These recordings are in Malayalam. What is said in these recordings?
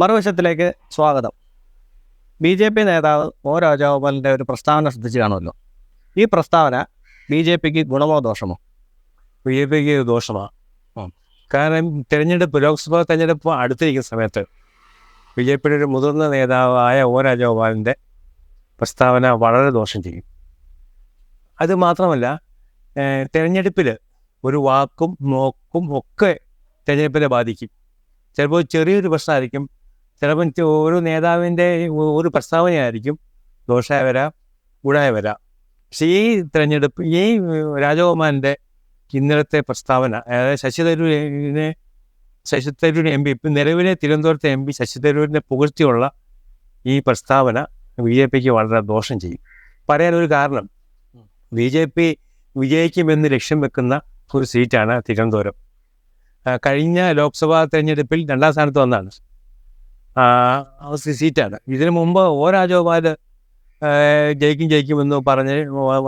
മറുവശത്തിലേക്ക് സ്വാഗതം. ബി ജെ പി നേതാവ് ഒ രാജഗോപാലിന്റെ ഒരു പ്രസ്താവന ശ്രദ്ധിച്ച് കാണുമല്ലോ. ഈ പ്രസ്താവന ബി ജെ പിക്ക് ഗുണമോ ദോഷമോ? ബി ജെ പിക്ക് ദോഷമാണ് കാരണം തിരഞ്ഞെടുപ്പ് ലോക്സഭാ തെരഞ്ഞെടുപ്പ് അടുത്തിരിക്കുന്ന സമയത്ത് ബി ജെ പിയുടെ ഒരു മുതിർന്ന നേതാവായ ഒ രാജഗോപാലിന്റെ പ്രസ്താവന വളരെ ദോഷം ചെയ്യും. അത് മാത്രമല്ല തിരഞ്ഞെടുപ്പിൽ ഒരു വാക്കും നോക്കും ഒക്കെ തിരഞ്ഞെടുപ്പിനെ ബാധിക്കും. ചിലപ്പോൾ ചെറിയൊരു പ്രശ്നമായിരിക്കും ചിലപ്പോൾ ഓരോ ഒരു നേതാവിന്റെ ഒരു പ്രസ്താവനയായിരിക്കും ദോഷമായി വരാം ഗുണമായി വരാം പക്ഷേ ഈ തെരഞ്ഞെടുപ്പ് ഈ രാജകുമാരന്റെ ഇന്നലത്തെ പ്രസ്താവന അതായത് ശശി തരൂരിനെ ശശി തരൂർ എം പി ഇപ്പം നിലവിലെ തിരുവനന്തപുരത്തെ എം പി ശശി തരൂരിനെ പുകഴ്ത്തിയുള്ള ഈ പ്രസ്താവന ബി ജെ പിക്ക് വളരെ ദോഷം ചെയ്യും. പറയാനൊരു കാരണം ബി ജെ പി വിജയിക്കുമെന്ന് ലക്ഷ്യം വെക്കുന്ന ഒരു സീറ്റാണ് തിരുവനന്തപുരം. കഴിഞ്ഞ ലോക്സഭാ തെരഞ്ഞെടുപ്പിൽ രണ്ടാം സ്ഥാനത്ത് സീ- സീറ്റാണ്. ഇതിനു മുമ്പ് ഒ രാജഗോപാൽ ജയിക്കും ജയിക്കും ജയിക്കുമെന്ന് പറഞ്ഞ്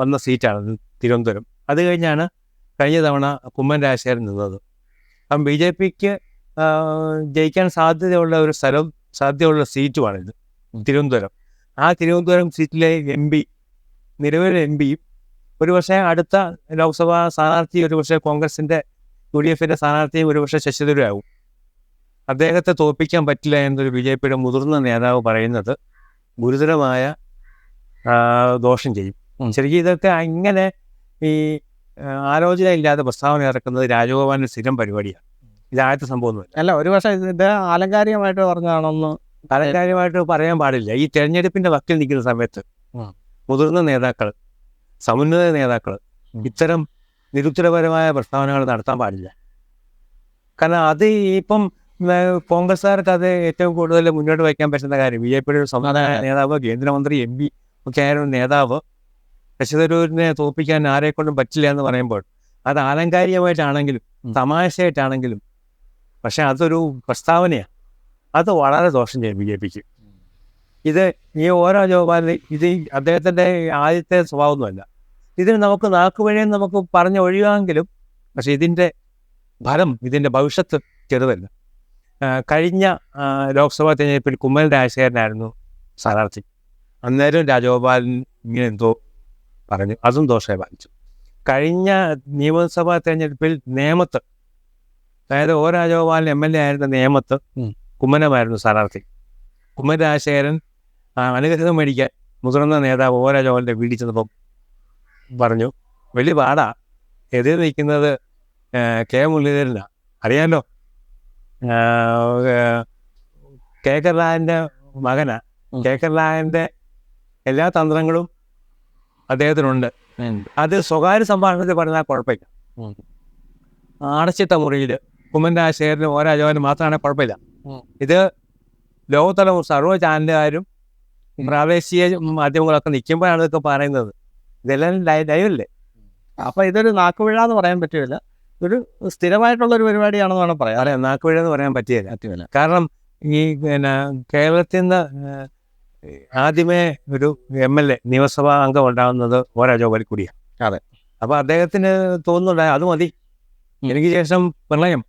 വന്ന സീറ്റാണ് തിരുവനന്തപുരം. അത് കഴിഞ്ഞാണ് കഴിഞ്ഞ തവണ കുമ്മൻ രാജശേഖരൻ നിന്നത്. അപ്പം ബി ജെ പിക്ക് ജയിക്കാൻ സാധ്യതയുള്ള ഒരു സ്ഥലം സാധ്യതയുള്ള സീറ്റുമാണിത് തിരുവനന്തപുരം. ആ തിരുവനന്തപുരം സീറ്റിലെ എം പി നിലവിലെ എം പിയും ഒരു പക്ഷേ അടുത്ത ലോക്സഭാ സ്ഥാനാർത്ഥി ഒരു പക്ഷേ കോൺഗ്രസിന്റെ യു ഡി എഫിന്റെ സ്ഥാനാർത്ഥിയും ഒരു പക്ഷേ ശശി തരൂരാകും അദ്ദേഹത്തെ തോൽപ്പിക്കാൻ പറ്റില്ല എന്നൊരു ബി ജെ പിയുടെ മുതിർന്ന നേതാവ് പറയുന്നത് ഗുരുതരമായ ദോഷം ചെയ്യും. ശരിക്കും ഇതൊക്കെ അങ്ങനെ ഈ ആലോചന ഇല്ലാതെ പ്രസ്താവന ഇറക്കുന്നത് രാജഗോപാലിന്റെ സ്ഥിരം പരിപാടിയാണ് ഇതാദ്യത്തെ സംഭവം അല്ല ഒരു പക്ഷേ ഇത് ആലങ്കാരികമായിട്ട് പറഞ്ഞാണെന്ന് ആലങ്കാരികമായിട്ട് പറയാൻ പാടില്ല ഈ തെരഞ്ഞെടുപ്പിന്റെ വക്കിൽ നിൽക്കുന്ന സമയത്ത്. മുതിർന്ന നേതാക്കൾ സമുന്നത നേതാക്കൾ. ഇത്തരം നിരുത്തരപരമായ പ്രസ്താവനകൾ നടത്താൻ പാടില്ല കാരണം അത് ഇപ്പം കോൺഗ്രസ്സുകാർക്ക് അത് ഏറ്റവും കൂടുതൽ മുന്നോട്ട് വയ്ക്കാൻ പറ്റുന്ന കാര്യം. ബി ജെ പിയുടെ ഒരു സമുദായ നേതാവ് കേന്ദ്രമന്ത്രി എം പി ഒക്കെ ആയ ഒരു നേതാവ് ശശി തരൂരിനെ തോൽപ്പിക്കാൻ ആരെ കൊണ്ടും പറ്റില്ല എന്ന് പറയുമ്പോൾ അത് ആലങ്കാരികമായിട്ടാണെങ്കിലും. തമാശയായിട്ടാണെങ്കിലും പക്ഷെ അതൊരു പ്രസ്താവനയാണ് അത് വളരെ ദോഷം ചെയ്യും ബി ജെ പിക്ക്. ഇത് ഈ ഓരോ ജോബാലും ഇത് അദ്ദേഹത്തിന്റെ ആദ്യത്തെ സ്വഭാവമൊന്നുമല്ല. ഇതിന് നമുക്ക് നാക്കുവഴിയും നമുക്ക് പറഞ്ഞ് ഒഴിയുമെങ്കിലും പക്ഷെ ഇതിന്റെ ഫലം ഇതിന്റെ ഭവിഷ്യത്ത് ചെറുതല്ല. കഴിഞ്ഞ ലോക്സഭാ തെരഞ്ഞെടുപ്പിൽ കുമ്മൽ രാജശേഖരനായിരുന്നു സ്ഥാനാർത്ഥി. അന്നേരം രാജഗോപാലൻ ഇങ്ങനെ എന്തോ പറഞ്ഞു. അതും ദോഷമായി ബാധിച്ചു. കഴിഞ്ഞ നിയമസഭാ തെരഞ്ഞെടുപ്പിൽ നേമത്ത് അതായത് O Rajagopalan M L A ആയിരുന്ന നേമത്ത്. കുമ്മനമായിരുന്നു സ്ഥാനാർത്ഥി. കുമ്മൻ രാജശേഖരൻ അനുഗ്രഹം മേടിക്കാൻ മുതിർന്ന നേതാവ് ഒ രാജഗോപാലിന്റെ വീട്ടിൽ ചെന്നപ്പം പറഞ്ഞു വലിയ പാടാ. എതിർ നിൽക്കുന്നത് കെ മുരളീധരനാണ് അറിയാമല്ലോ ആ, ആ, കെ കരുണാകരന്റെ മകനാ. കേക്കർ കെ കരുണാകരന്റെ എല്ലാ തന്ത്രങ്ങളും അദ്ദേഹത്തിനുണ്ട്. അത് സ്വകാര്യ സംഭാഷണത്തിൽ പറഞ്ഞാൽ കുഴപ്പമില്ല. അടച്ചിട്ട മുറിയിൽ കുമ്മൻ രാജശേഖരനും ഓരോ രാജാവിനും മാത്രമാണെങ്കിൽ കുഴപ്പമില്ല. ഇത് ലോകത്തല സർവ ചാനലുകാരും പ്രാദേശിക മാധ്യമങ്ങളൊക്കെ നിൽക്കുമ്പോഴാണ് ഇതൊക്കെ പറയുന്നത്. ഇതെല്ലാം ലൈവല്ലേ അപ്പൊ ഇതൊരു നാക്കുപിഴ എന്ന് പറയാൻ പറ്റില്ല ഒരു സ്ഥിരമായിട്ടുള്ള ഒരു പരിപാടിയാണെന്ന് വേണം പറയാം അല്ലെ നാക്കുപിഴ എന്ന് പറയാൻ പറ്റിയില്ല പറ്റില്ല കാരണം ഈ പിന്നെ കേരളത്തിൽ നിന്ന് ആദ്യമേ ഒരു എം എൽ എ നിയമസഭാ അംഗം ഉണ്ടാകുന്നത് ഓ രാജഗോപാൽ കൂടിയാണ്. അതെ. അപ്പൊ അദ്ദേഹത്തിന് തോന്നുന്നുണ്ട് അത് മതി. എനിക്ക് ശേഷം പ്രളയം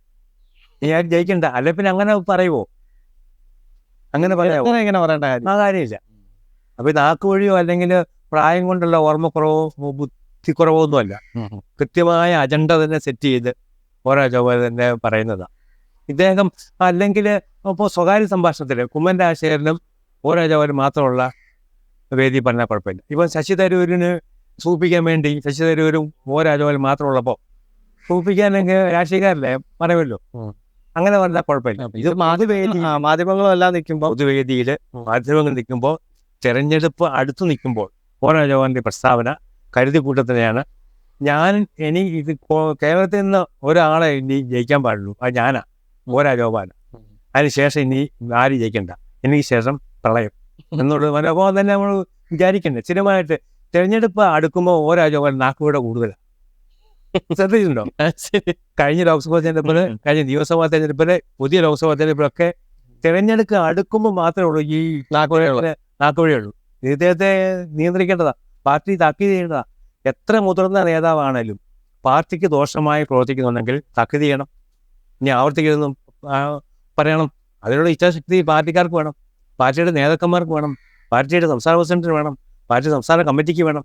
ഞാൻ ജയിക്കണ്ട. അല്ലെ പിന്നെ അങ്ങനെ പറയുമോ അങ്ങനെ പറയാമോ ഇങ്ങനെ പറയേണ്ട കാര്യം? ആ കാര്യമില്ല. അപ്പൊ ഇത് ആക്കുവഴിയോ അല്ലെങ്കിൽ പ്രായം കൊണ്ടുള്ള ഓർമ്മക്കുറവോ ബുദ്ധിക്കുറവോ ഒന്നുമല്ല കൃത്യമായ അജണ്ട തന്നെ സെറ്റ് ചെയ്ത് ഓരോ ചൊവ്വ തന്നെ പറയുന്നതാണ് ഇദ്ദേഹം അല്ലെങ്കിൽ ഇപ്പോൾ സ്വകാര്യ സംഭാഷണത്തിൽ കുമ്മൻ രാജശേഖരനും ഓരോ ചൊവ്വനും മാത്രമുള്ള വേദി പറഞ്ഞാൽ കുഴപ്പമില്ല. ഇപ്പം ശശി തരൂരിന് സൂപ്പിക്കാൻ വേണ്ടി ശശി തരൂരും ഓ രാജഗോപാലും മാത്രമുള്ളപ്പോൾ സൂപ്പിക്കാനെങ്കിൽ രാഷ്ട്രീയക്കാരല്ലേ? പറയുമല്ലോ. അങ്ങനെ പറഞ്ഞാൽ കുഴപ്പമില്ല. ഇത് മാധ്യമവേദി മാധ്യമങ്ങളെല്ലാം മാധ്യമങ്ങളും നിൽക്കുമ്പോൾ പൊതുവേദിയിൽ മാധ്യമങ്ങൾ നിൽക്കുമ്പോൾ തെരഞ്ഞെടുപ്പ് അടുത്ത് നിൽക്കുമ്പോൾ ഓരോ ജവാന്റെ പ്രസ്താവന കരുതി കൂട്ടത്തിനെയാണ് ഞാൻ ഇനി ഇത് കേരളത്തിൽ നിന്ന് ഒരാളെ ഇനി ജയിക്കാൻ പാടുള്ളൂ. അത് ഞാനാ. ഓരോ ജോപാന അതിനുശേഷം ഇനി ആരും ജയിക്കണ്ട. എനിക്ക് ശേഷം പ്രളയം. എന്നുള്ളത് മനോഭാവം തന്നെ നമ്മൾ വിചാരിക്കണ്ടേ? സ്ഥിരമായിട്ട് തിരഞ്ഞെടുപ്പ് അടുക്കുമ്പോൾ ഓരോ ജോപാൻ നാക്കുകൂടെ കൂടുതലാണ് ശ്രദ്ധിച്ചിട്ടുണ്ടോ? കഴിഞ്ഞ ലോക്സഭാ തെരഞ്ഞെടുപ്പിൽ കഴിഞ്ഞ നിയമസഭാ തെരഞ്ഞെടുപ്പിൽ പുതിയ ലോക്സഭാ തെരഞ്ഞെടുപ്പിലൊക്കെ തെരഞ്ഞെടുപ്പ് അടുക്കുമ്പോൾ മാത്രമേ ഉള്ളൂ ഈ നാക്കുപിഴയുള്ളത് നാക്കുവഴിയുള്ളൂ ഇദ്ദേഹത്തെ നിയന്ത്രിക്കേണ്ടതാ. പാർട്ടി താക്കീത് ചെയ്യേണ്ടതാ. എത്ര മുതിർന്ന നേതാവാണേലും പാർട്ടിക്ക് ദോഷമായി പ്രവർത്തിക്കുന്നുണ്ടെങ്കിൽ താക്കീത് ചെയ്യണം. ഇനി ആവർത്തിക്കരുതെന്നും പറയണം. അതിനുള്ള ഇച്ഛാശക്തി പാർട്ടിക്കാർക്ക് വേണം. പാർട്ടിയുടെ നേതാക്കന്മാർക്ക് വേണം. പാർട്ടിയുടെ സംസ്ഥാന പ്രസിഡന്റിന് വേണം. പാർട്ടി സംസ്ഥാന കമ്മിറ്റിക്ക് വേണം.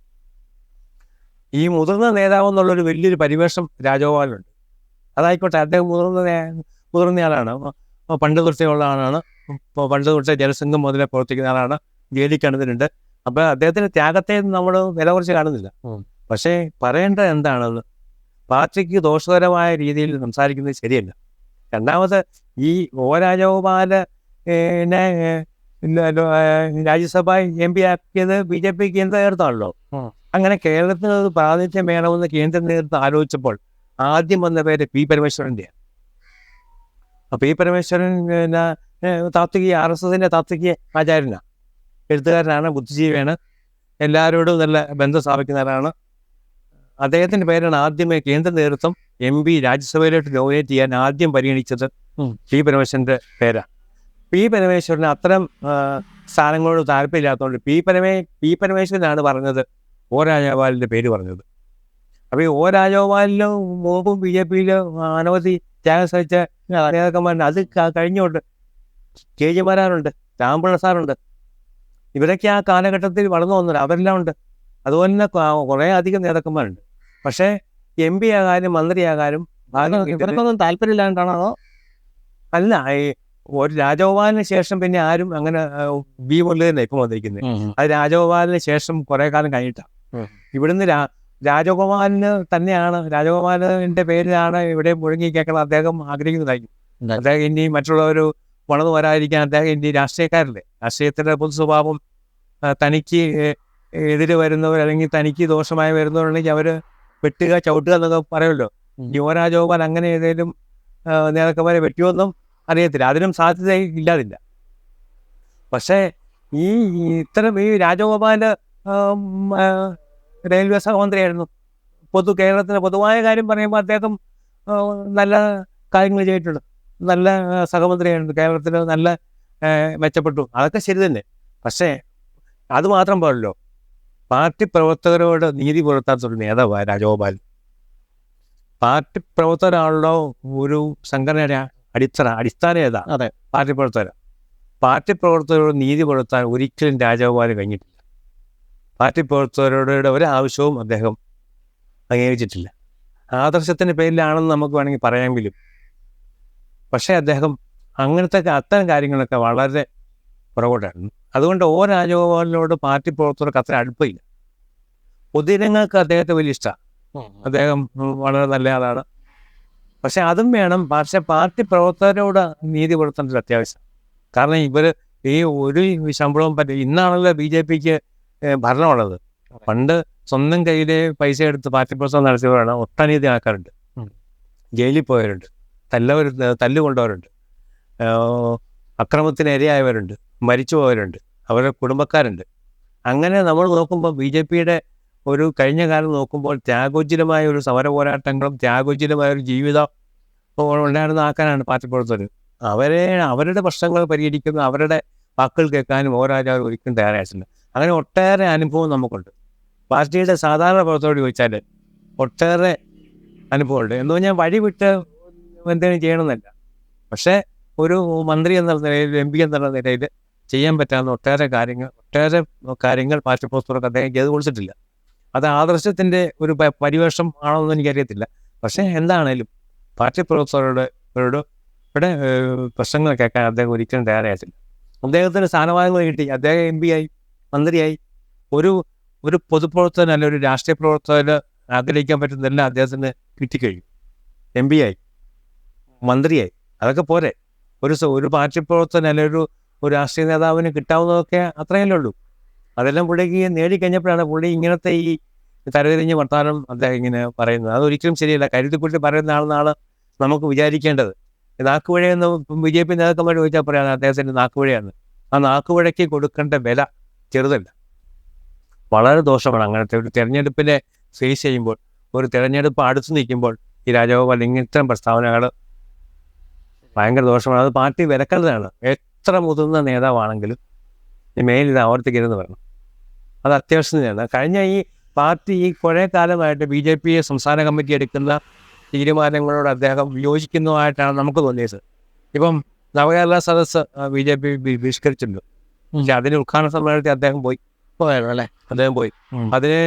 ഈ മുതിർന്ന നേതാവ് എന്നുള്ളൊരു വലിയൊരു പരിവേഷം രാജഗോപാലുണ്ട് അതായിക്കോട്ടെ അദ്ദേഹം മുതിർന്ന മുതിർന്ന മുതിർന്നയാളാണ് പണ്ട് തൊട്ടേ ഉള്ള ആളാണ്. പണ്ട് തൊട്ടേ ജനസംഘം മുതലേ പ്രവർത്തിക്കുന്ന ആളാണ്. ജയിലിൽ കിടന്നിട്ടുണ്ട് അപ്പോൾ അദ്ദേഹത്തിന്റെ ത്യാഗത്തെ നമ്മൾ വില കുറച്ച് കാണുന്നില്ല. പക്ഷേ പറയേണ്ടത് എന്താണെന്ന് പാർട്ടിക്ക് ദോഷകരമായ രീതിയിൽ സംസാരിക്കുന്നത് ശരിയല്ല. രണ്ടാമത് ഈ O Rajagopal Rajya Sabha M P ആക്കിയത് ബി ജെ പി കേന്ദ്ര നേതൃത്വമാണല്ലോ. അങ്ങനെ കേരളത്തിന് ഒരു പ്രാതിനിധ്യം വേണമെന്ന് കേന്ദ്ര നേതൃത്വം ആലോചിച്ചപ്പോൾ ആദ്യം വന്ന പേര് പി പരമേശ്വരന്റെയാണ് പി പരമേശ്വരൻ പിന്നെ ഏഹ്, താത്വിക ആർ എസ് എസിന്റെ താത്വിക ആചാര്യനാണ് എഴുത്തുകാരനാണ് ബുദ്ധിജീവിയാണ് എല്ലാവരോടും നല്ല ബന്ധം സ്ഥാപിക്കുന്നവരാണ് അദ്ദേഹത്തിന്റെ പേരാണ് ആദ്യമേ കേന്ദ്ര നേതൃത്വം എം പി രാജ്യസഭയിലോട്ട് നോമിനേറ്റ് ചെയ്യാൻ ആദ്യം പരിഗണിച്ചത് പി പരമേശ്വരന്റെ പേരാണ് പി പരമേശ്വരന് അത്തരം സ്ഥാനങ്ങളോട് താല്പര്യമില്ലാത്തതുകൊണ്ട് പി പരമേ പി പരമേശ്വരനാണ് പറഞ്ഞത്. ഓ രാജഗോപാലിന്റെ പേര് പറഞ്ഞത്. അപ്പോൾ ഈ ഓ രാജഗോപാലിലും മുമ്പും ബി ജെ പിയിലും അനവധി ത്യാഗം സഹിച്ച നേതാക്കന്മാരുണ്ട്. അത് കഴിഞ്ഞുകൊണ്ട് കെ ജി മാരാറുണ്ട് രാംപിള്ള സാറുണ്ട്. ഇവരൊക്കെ ആ കാലഘട്ടത്തിൽ വളർന്നു വന്നില്ല അവരെല്ലാം ഉണ്ട്. അതുപോലെ തന്നെ കുറേ അധികം നേതാക്കന്മാരുണ്ട്. പക്ഷേ എം പി ആകാനും മന്ത്രിയാകാനും ഇവർക്കൊന്നും താല്പര്യമില്ലാണ്ടാണോ അതോ? അല്ല ഈ ഒരു രാജഗോപാലിന് ശേഷം പിന്നെ ആരും അങ്ങനെ ബി ബി തന്നെ ഇപ്പം വന്നിരിക്കുന്നത് അത് രാജഗോപാലിന് ശേഷം കുറെ കാലം കഴിഞ്ഞിട്ടാണ്. ഇവിടുന്ന് രാ രാജഗോപാലിന് തന്നെയാണ് രാജഗോപാലിന്റെ പേരിലാണ് ഇവിടെ മുഴങ്ങി കേൾക്കണം അദ്ദേഹം ആഗ്രഹിക്കുന്നതായിരിക്കും. അദ്ദേഹം ഇനി മറ്റുള്ളവർ വളർന്നു വരാതിരിക്കാൻ അദ്ദേഹം ഇനി രാഷ്ട്രീയക്കാരല്ലേ. രാഷ്ട്രീയത്തിന്റെ പൊതു സ്വഭാവം തനിക്ക് എതിര് വരുന്നവർ അല്ലെങ്കിൽ തനിക്ക് ദോഷമായി വരുന്നവരുണ്ടെങ്കിൽ അവർ വെട്ടുക ചവിട്ടുക എന്നൊക്കെ പറയുമല്ലോ. ഉം. യുവ അങ്ങനെ ഏതെങ്കിലും നേതാക്കന്മാരെ വെട്ടിയൊന്നും അറിയത്തില്ല. അതിനും സാധ്യത ഇല്ലാതില്ല. പക്ഷേ ഈ ഇത്തരം ഈ രാജഗോപാൽ റെയിൽവേ സഹമന്ത്രിയായിരുന്നു. പൊതു കേരളത്തിലെ പൊതുവായ കാര്യം പറയുമ്പോൾ അദ്ദേഹം നല്ല കാര്യങ്ങൾ ചെയ്തിട്ടുണ്ട്. നല്ല സഹമന്ത്രിയായിരുന്നു. കേരളത്തിൽ നല്ല മെച്ചപ്പെട്ടു. അതൊക്കെ ശരി തന്നെ. പക്ഷേ അത് മാത്രം പോലല്ലോ പാർട്ടി പ്രവർത്തകരോട് നീതി പുലർത്താത്ത ഒരു നേതാവാണ് രാജഗോപാൽ. പാർട്ടി പ്രവർത്തകരാണല്ലോ ഒരു സംഘടനയുടെ അടിത്തറ അടിസ്ഥാന ഏതാ? അതെ. പാർട്ടി പ്രവർത്തകർ. പാർട്ടി പ്രവർത്തകരോട് നീതി പുലർത്താൻ ഒരിക്കലും രാജഗോപാൽ കഴിഞ്ഞിട്ടില്ല. പാർട്ടി പ്രവർത്തകരോട് ഒരു ആവശ്യവും അദ്ദേഹം അംഗീകരിച്ചിട്ടില്ല. ആദർശത്തിന്റെ പേരിലാണെന്ന് നമുക്ക് വേണമെങ്കിൽ പറയാമെങ്കിലും. പക്ഷേ അദ്ദേഹം അങ്ങനത്തെ അത്തരം കാര്യങ്ങളൊക്കെ വളരെ പുറകോട്ടായിരുന്നു. അതുകൊണ്ട് ഓ രാജഗോപാലിനോട് പാർട്ടി പ്രവർത്തകർക്ക് അത്ര അടുപ്പില്ല പൊതുജനങ്ങൾക്ക് അദ്ദേഹത്തെ വലിയ ഇഷ്ടമാണ് അദ്ദേഹം വളരെ നല്ല ആളാണ്. പക്ഷെ അതും വേണം. പക്ഷെ പാർട്ടി പ്രവർത്തകരോട് നീതി പുലർത്തേണ്ടത് അത്യാവശ്യം കാരണം ഇവർ ഈ ഒരു ശമ്പളവും പറ്റ ഇന്നാണല്ലോ ബി ജെ പിക്ക് ഭരണമുള്ളത്. പണ്ട് സ്വന്തം കയ്യിലെ പൈസ എടുത്ത് പാർട്ടി പ്രവർത്തനം നടത്തിയവരാണ് ഒട്ടനീതി ആൾക്കാരുണ്ട്. ജയിലിൽ പോയവരുണ്ട്. തല്ലവർ തല്ലുകൊണ്ടവരുണ്ട് അക്രമത്തിന് ഇരയായവരുണ്ട് മരിച്ചു പോയവരുണ്ട്. അവരുടെ കുടുംബക്കാരുണ്ട്. അങ്ങനെ നമ്മൾ നോക്കുമ്പോൾ ബി ജെ പിയുടെ ഒരു കഴിഞ്ഞ കാലം നോക്കുമ്പോൾ ത്യാഗോജ്ജലമായ ഒരു സമര പോരാട്ടങ്ങളും ത്യാഗോജ്ജലമായ ഒരു ജീവിതം ഉണ്ടായിരുന്ന ആക്കാനാണ് പാർട്ടി പ്രവർത്തകർ. അവരെ അവരുടെ പ്രശ്നങ്ങൾ പരിഹരിക്കുന്ന അവരുടെ വാക്കുകൾ കേൾക്കാനും ഓരോ രാജാവ് ഒരിക്കലും തയ്യാറായിട്ടില്ല. അങ്ങനെ ഒട്ടേറെ അനുഭവം നമുക്കുണ്ട്. പാർട്ടിയുടെ സാധാരണ പ്രവർത്തകരോട് ചോദിച്ചാൽ ഒട്ടേറെ അനുഭവമുണ്ട്. എന്ന് പറഞ്ഞാൽ വഴി വിട്ട് എന്തെങ്കിലും ചെയ്യണമെന്നല്ല. പക്ഷേ ഒരു മന്ത്രി എന്ന നിലയിൽ എം പി എന്നുള്ള നിലയിൽ ചെയ്യാൻ പറ്റാവുന്ന ഒട്ടേറെ കാര്യങ്ങൾ ഒട്ടേറെ കാര്യങ്ങൾ പാർട്ടി പോസ്റ്ററൊക്കെ അദ്ദേഹം ചെയ്ത് കൊടുത്തിട്ടില്ല അത് ആദർശത്തിന്റെ ഒരു പരിവേഷം ആണോ എന്ന് എനിക്കറിയത്തില്ല. പക്ഷേ എന്താണേലും പാർട്ടി പ്രവർത്തകരുടെ അവരോട് ഇവിടെ പ്രശ്നങ്ങൾ കേൾക്കാൻ അദ്ദേഹം ഒരിക്കലും തയ്യാറായിട്ടില്ല. അദ്ദേഹത്തിന് സ്ഥാനമാനങ്ങൾ കിട്ടി. അദ്ദേഹം എം പി ആയി മന്ത്രിയായി. ഒരു ഒരു പൊതുപ്രവർത്തകൻ അല്ലെങ്കിൽ ഒരു രാഷ്ട്രീയ പ്രവർത്തകന് ആഗ്രഹിക്കാൻ പറ്റുന്നതെല്ലാം അദ്ദേഹത്തിന് കിട്ടിക്കഴിഞ്ഞു. എം പി ആയി മന്ത്രിയായി. അതൊക്കെ പോരെ. ഒരു ഒരു പാർട്ടി പ്രവർത്തകൻ അല്ലെ ഒരു ഒരു രാഷ്ട്രീയ നേതാവിന് കിട്ടാവുന്നതൊക്കെ അത്രയല്ലേ ഉള്ളൂ. അതെല്ലാം പുള്ളിക്ക് നേടിക്കഴിഞ്ഞപ്പോഴാണ് പുള്ളി ഇങ്ങനത്തെ ഈ തരതിരിഞ്ഞ് വർത്താനം അദ്ദേഹം ഇങ്ങനെ പറയുന്നത്. അതൊരിക്കലും ശരിയല്ല. കരുതിക്കുട്ടി പറയുന്ന ആളെന്നാണ് നമുക്ക് വിചാരിക്കേണ്ടത്. നാക്കുപുഴയെന്ന് ബി ജെ പി നേതാക്കന്മാർ ചോദിച്ചാൽ പറയാം അദ്ദേഹത്തിന്റെ നാക്കുപുഴയാണ് ആ നാക്കുവഴയ്ക്ക് കൊടുക്കേണ്ട വില ചെറുതല്ല. വളരെ ദോഷമാണ് അങ്ങനത്തെ ഒരു തെരഞ്ഞെടുപ്പിനെ ഫേസ് ചെയ്യുമ്പോൾ ഒരു തെരഞ്ഞെടുപ്പ് അടുത്ത് നിൽക്കുമ്പോൾ ഈ രാജഗോപാൽ ഇങ്ങനത്തെ പ്രസ്താവനകൾ ഭയങ്കര ദോഷമാണ്. അത് പാർട്ടി വിലക്കേണ്ടതാണ് എത്ര മുതിർന്ന നേതാവാണെങ്കിലും ഈ മേലിൽ ഇത് ആവർത്തിക്കരുതെന്ന് പറഞ്ഞു അത് അത്യാവശ്യം തന്നെയാണ്. കഴിഞ്ഞ ഈ പാർട്ടി ഈ കുറേ കാലമായിട്ട് ബി ജെ പി സംസ്ഥാന കമ്മിറ്റി എടുക്കുന്ന തീരുമാനങ്ങളോട് അദ്ദേഹം യോജിക്കുന്നതായിട്ടാണ് നമുക്ക് തോന്നിയത്. ഇപ്പം Navakerala Sadas B J P ബഹിഷ്കരിച്ചിട്ടുണ്ട്. പക്ഷെ അതിന് ഉദ്ഘാടന സമ്മേളനത്തിൽ അദ്ദേഹം പോയി. പോയാലോ അല്ലേ? അദ്ദേഹം പോയി. അതിന്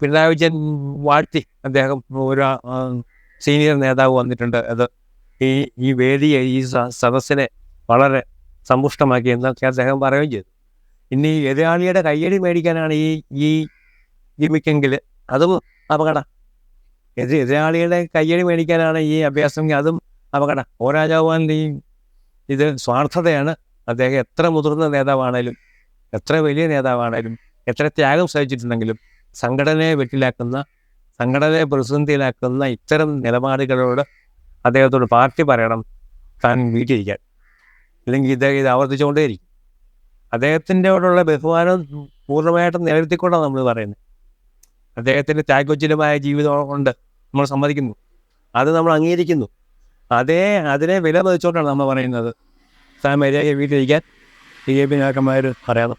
പിണറായി വിജയൻ വാഴ്ത്തി അദ്ദേഹം ഒരു സീനിയർ നേതാവ് വന്നിട്ടുണ്ട്. അത് ഈ ഈ വേദിയെ ഈ സദസ്സിനെ വളരെ സമ്പുഷ്ടമാക്കി എന്നൊക്കെ അദ്ദേഹം പറയുകയും ചെയ്തു. ഇനി എതിരാളിയുടെ കയ്യടി മേടിക്കാനാണ് ഈ ഈ ഗിമിക്കെങ്കിൽ അതും അപകടം. എതിർ എതിരാളിയുടെ കയ്യടി മേടിക്കാനാണ് ഈ അഭ്യാസമെങ്കിൽ അതും അപകടം. ഓ രാജാവാന്റെ ഈ ഇത് സ്വാർത്ഥതയാണ് അദ്ദേഹം എത്ര മുതിർന്ന നേതാവാണേലും എത്ര വലിയ നേതാവാണേലും എത്ര ത്യാഗം സഹിച്ചിട്ടുണ്ടെങ്കിലും സംഘടനയെ വെട്ടിലാക്കുന്ന സംഘടനയെ പ്രതിസന്ധിയിലാക്കുന്ന ഇത്തരം നിലപാടുകളോട് അദ്ദേഹത്തോട് പാർട്ടി പറയണം താൻ വീട്ടിലിരിക്കാൻ. ഇല്ലെങ്കിൽ ഇദ്ദേഹം ഇത് ആവർത്തിച്ചുകൊണ്ടേയിരിക്കും. അദ്ദേഹത്തിന്റെയോടുള്ള ബഹുമാനം പൂർണമായിട്ടും നിലനിർത്തിക്കൊണ്ടാണ് നമ്മൾ പറയുന്നത്. അദ്ദേഹത്തിന്റെ ത്യാഗോജ്ജലമായ ജീവിതം കൊണ്ട് നമ്മൾ സമ്മതിക്കുന്നു. അത് നമ്മൾ അംഗീകരിക്കുന്നു. അതേ അതിനെ വില മതിച്ചുകൊണ്ടാണ് നമ്മൾ പറയുന്നത്. താൻ മര്യാദ വീട്ടിലിരിക്കാൻ ബി ജെ പി നേതാക്കന്മാർ പറയണം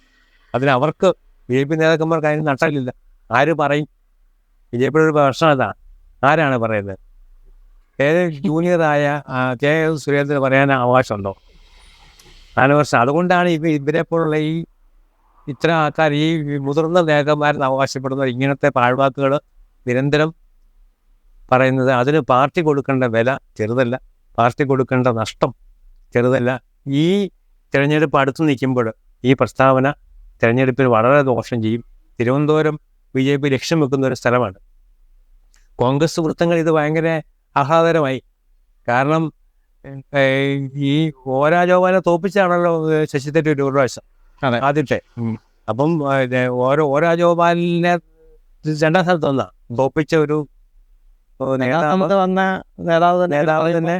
അതിന് അവർക്ക് ബി ജെ പി നേതാക്കന്മാർക്ക് അതിന് നട്ടലില്ല. ആര് പറയും? ബി ജെ പിയുടെ ഒരു പ്രശ്നം അതാണ് ആരാണ് പറയുന്നത്? ഏത് ജൂനിയറായ കെ സുരേന്ദ്രന് പറയാൻ അവകാശമുണ്ടോ? നാല് വർഷം അതുകൊണ്ടാണ് ഇവ ഇവരെ പോലുള്ള ഈ ഇത്തരം ആൾക്കാർ ഈ മുതിർന്ന നേതാക്കന്മാരെന്ന് അവകാശപ്പെടുന്ന ഇങ്ങനത്തെ പാഴ്വാക്കുകൾ നിരന്തരം പറയുന്നത് അതിന് പാർട്ടി കൊടുക്കേണ്ട വില ചെറുതല്ല. പാർട്ടി കൊടുക്കേണ്ട നഷ്ടം ചെറുതല്ല. ഈ തിരഞ്ഞെടുപ്പ് അടുത്ത് നിൽക്കുമ്പോൾ ഈ പ്രസ്താവന തിരഞ്ഞെടുപ്പിൽ വളരെ ദോഷം ചെയ്യും. തിരുവനന്തപുരം ബി ജെ പി ലക്ഷ്യം വെക്കുന്ന ഒരു സ്ഥലമാണ്. കോൺഗ്രസ് വൃത്തങ്ങൾ ഇത് ഭയങ്കര ആഹ്ലാദകരമായി. കാരണം ഈ ഓ രാജഗോപാലെ തോപ്പിച്ചാണല്ലോ ശശി തരൂർ ഒരു പ്രാവശ്യം. ആദ്യത്തെ. അപ്പം ഓരോ ഓ രാജഗോപാലിനെ രണ്ടാം സ്ഥലത്ത് വന്ന. തോപ്പിച്ച ഒരു വന്ന നേതാവ് നേതാവ് തന്നെ.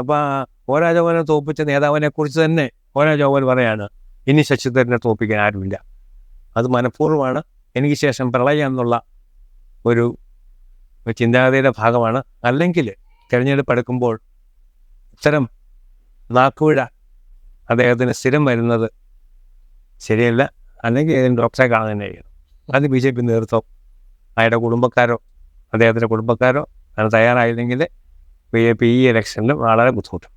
അപ്പൊ ഓ രാജഗോപാലിനെ തോപ്പിച്ച നേതാവിനെ കുറിച്ച് തന്നെ ഓ രാജഗോപാൽ പറയാണ് ഇനി ശശി തരൂരിനെ തോപ്പിക്കാൻ ആരുമില്ല. അത് മനഃപൂർവമാണ്. എനിക്ക് ശേഷം പ്രളയം എന്നുള്ള ഒരു ചിന്താഗതിയുടെ ഭാഗമാണ്. അല്ലെങ്കിൽ തിരഞ്ഞെടുപ്പ് എടുക്കുമ്പോൾ ഇത്തരം നാക്കുഴ അദ്ദേഹത്തിന് സ്ഥിരം വരുന്നത് ശരിയല്ല. അല്ലെങ്കിൽ ഏതെങ്കിലും ഡോക്ടറെ കാണാൻ തന്നെ ചെയ്യണം അത് ബി ജെ പി നേതൃത്വം അയാളുടെ കുടുംബക്കാരോ അദ്ദേഹത്തിന്റെ കുടുംബക്കാരോ അത് തയ്യാറായില്ലെങ്കിൽ ബി ജെ പി ഈ ഇലക്ഷനിൽ വളരെ ബുദ്ധിമുട്ടും